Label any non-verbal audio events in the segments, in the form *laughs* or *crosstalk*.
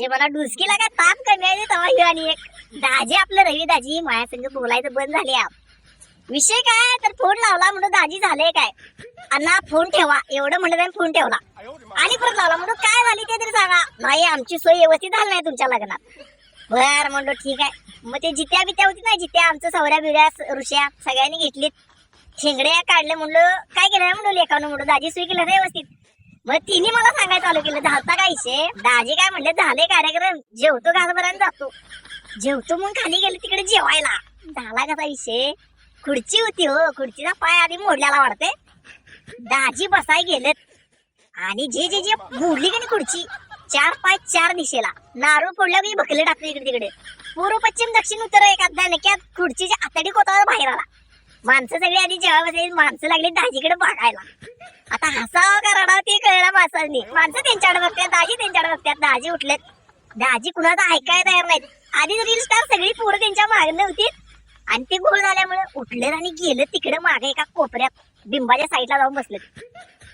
म्हणजे मला डुसकीला काय ताप कमी आहे तेव्हा आणि एक दाजी आपलं रवी दाजी माया संग बोलायचं बंद झाले आप. विषय काय तर फोन लावला म्हणून दाजी झाले काय? अण्णा फोन ठेवा. एवढं म्हणत आहे फोन ठेवला. आणि परत लावला म्हणून काय झाली ते तरी सांगा. नाही आमची सोय व्यवस्थित झाली नाही तुमच्या लग्नात. बर म्हणलो ठीक आहे. मग ते जित्या बित्या होती ना जित्या आमचं सवऱ्या बिऱ्या ऋष्या सगळ्यांनी घेतलीत. शेंगड्या काढले म्हणलं. काय केलं म्हणलो म्हणलं लेखानं म्हणलं दाजी सोय केलं व्यवस्थित. मग तिने मला सांगायला चालू केलं झालता काय विषय दाजी काय म्हणले झाले कार्यक्रम जेवतो घासभराने जातो. जेवतो मग खाली गेले तिकडे जेवायला. झाला कसा विषय खुर्ची होती हो खुर्चीचा पाय आधी मोडल्याला वाटते. दाजी बसाय गेलेत. आणि जे जे जे मोडली की नाही खुर्ची चार पाय चार दिशेला. नारळ फोडल्या की भकले टाकले इकडे तिकडे. पूर्व पश्चिम दक्षिण उत्तर एका धनक्यात खुर्चीच्या आतडी कोतावर बाहेर आला. माणसं सगळी आधी जेव्हा बसायची माणसं लागली दाजीकडे बघायला. आता हसावं का रडावं ते कळलं माणसांनी. माणसं त्यांच्याकडे बघतात दाजी त्यांच्याकडे बघतात. दाजी उठलेत. दाजी कुणाचं ऐकायला तयार नाहीत. आधी रील स्टार सगळी पोरं त्यांच्या मागणी होती आणि ते गोळ झाल्यामुळे उठले आणि गेले तिकडे मागे एका कोपऱ्यात. बिंबाच्या साईडला जाऊन बसलेत.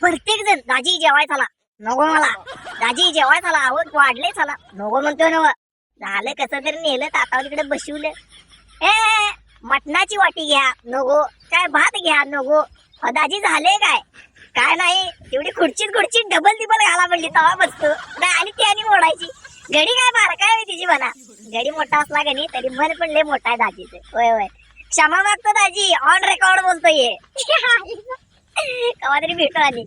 प्रत्येक जण दाजी जेवाय झाला. नको मला. दाजी जेवाय झाला. आवड वाढले चला नको म्हणतो नव. झालं कसं तरी नेलं तातावर तिकडे बसवलं. ए मटणाची वाटी घ्या. नको. काय भात घ्या. नको. दाजी झाले काय? काय नाही तेवढी खुर्चीत खुर्चीत डबल दिबल घाला म्हणली तवा बसतो नाही आणि ती आणि मोडायची. घडी काय बार काय तिची म्हणा. घडी मोठा असला का नाही तरी मन पण लय मोठा आहे दाजीचं. होय होय. क्षमा मागतो दाजी ऑन रेकॉर्ड बोलतोय *laughs* कवा तरी भेटू आली